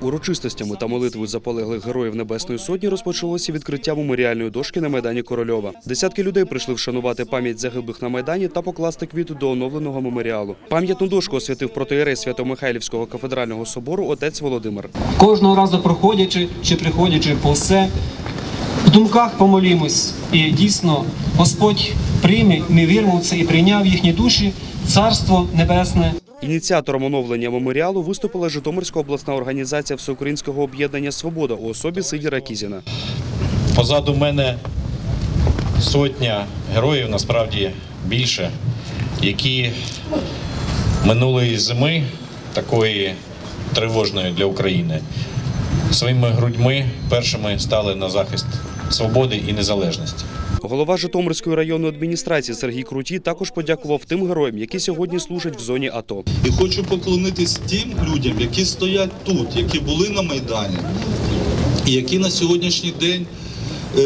Урочистостями та молитвою за полеглих героїв Небесної Сотні розпочалося відкриття меморіальної дошки на майдані Корольова. Десятки людей прийшли вшанувати пам'ять загиблих на майдані та покласти квіти до оновленого меморіалу. Пам'ятну дошку освятив протоєрей Свято-Михайлівського кафедрального собору отець Володимир. Кожного разу проходячи чи приходячи по все, в думках помолімось. І дійсно Господь прийме, ми віримо в це і прийняв їхні душі, Царство Небесне. Ініціатором оновлення меморіалу виступила Житомирська обласна організація Всеукраїнського об'єднання Свобода у особі Сидіра Кізіна. Позаду мене сотня героїв, насправді більше, які минулої зими, такої тривожної для України, своїми грудьми першими стали на захист свободи і незалежності. Голова Житомирської районної адміністрації Сергій Круті також подякував тим героям, які сьогодні служать в зоні АТО. І хочу поклонитись тим людям, які стоять тут, які були на Майдані, і які на сьогоднішній день е,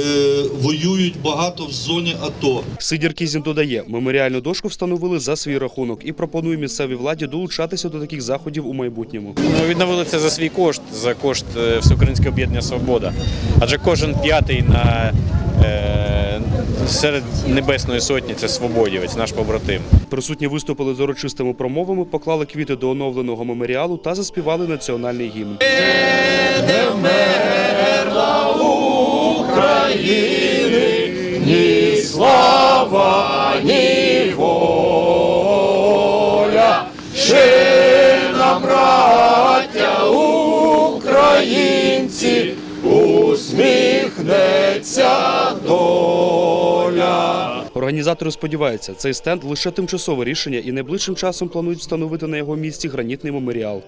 воюють багато в зоні АТО. Сидір Кізін додає, меморіальну дошку встановили за свій рахунок і пропонує місцевій владі долучатися до таких заходів у майбутньому. Ну, відновили це за свій кошт, за кошт е, Всеукраїнського об'єднання Свобода. Адже кожен п'ятий на е, серед Небесної Сотні це свободівець, наш побратим. Присутні виступили з урочистими промовами, поклали квіти до оновленого меморіалу та заспівали національний гімн. Організатори сподіваються, цей стенд лише тимчасове рішення і найближчим часом планують встановити на його місці гранітний меморіал.